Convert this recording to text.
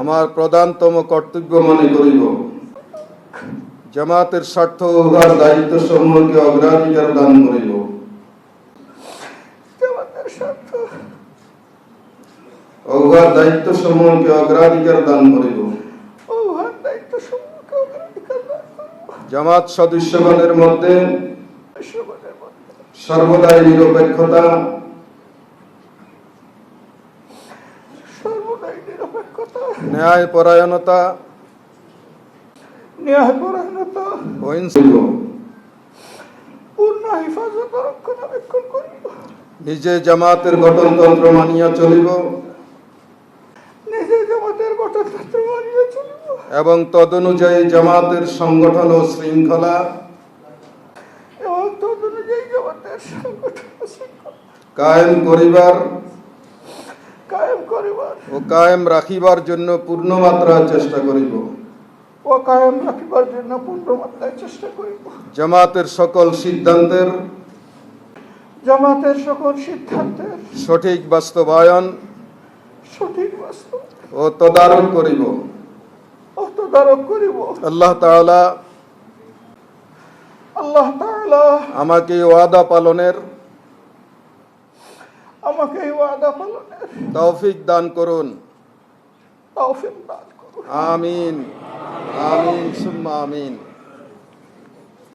আমার প্রধানতম কর্তব্য মনে করিব। জামাতের স্বার্থ ও উহার দায়িত্ব সমূহকে অগ্রাধিকার দান করিব। উহার দায়িত্ব সমূহকে অগ্রাধিকার দান করিব। জামাত সদস্যগণের মধ্যে সর্বদাই নিরপেক্ষতা সর্বদাই নিরপেক্ষতা ন্যায় পরায়ণতা ন্যায় পরায়ণতা ও পূর্ণ হেফাজত রক্ষণাবেক্ষণ করিব। নিজে জামাতের গঠনতন্ত্র মানিয়া চলিব। নিজে জামাতের গঠনতন্ত্র মানিয়ে চলিব। এবং তদনুযায়ী জামাতের সংগঠন ও শৃঙ্খলা। এবং তদ অনুযায়ী জামাতের সংগঠন ও শৃঙ্খলা। কায়েম করিবার করিবার। ও কায়েম রাখিবার জন্য পূর্ণমাত্রা চেষ্টা করিব। ও কায়েম রাখিবার জন্য পূর্ণমাত্রায় চেষ্টা করিব। জামাতের সকল সিদ্ধান্তের জামাতের সকল সিদ্ধান্তের সঠিক বাস্তবায়ন সঠিক বাস্তব ও তদারক করিব। ও তদারক করিব। আল্লাহ তাআলা আল্লাহ তাআলা আমাকে ওয়াদা পালনের আমাকে এই ওয়াদা পালনের তৌফিক দান করুন। তৌফিক দান করুন। আমিন। আমিন সুম্মা আমিন।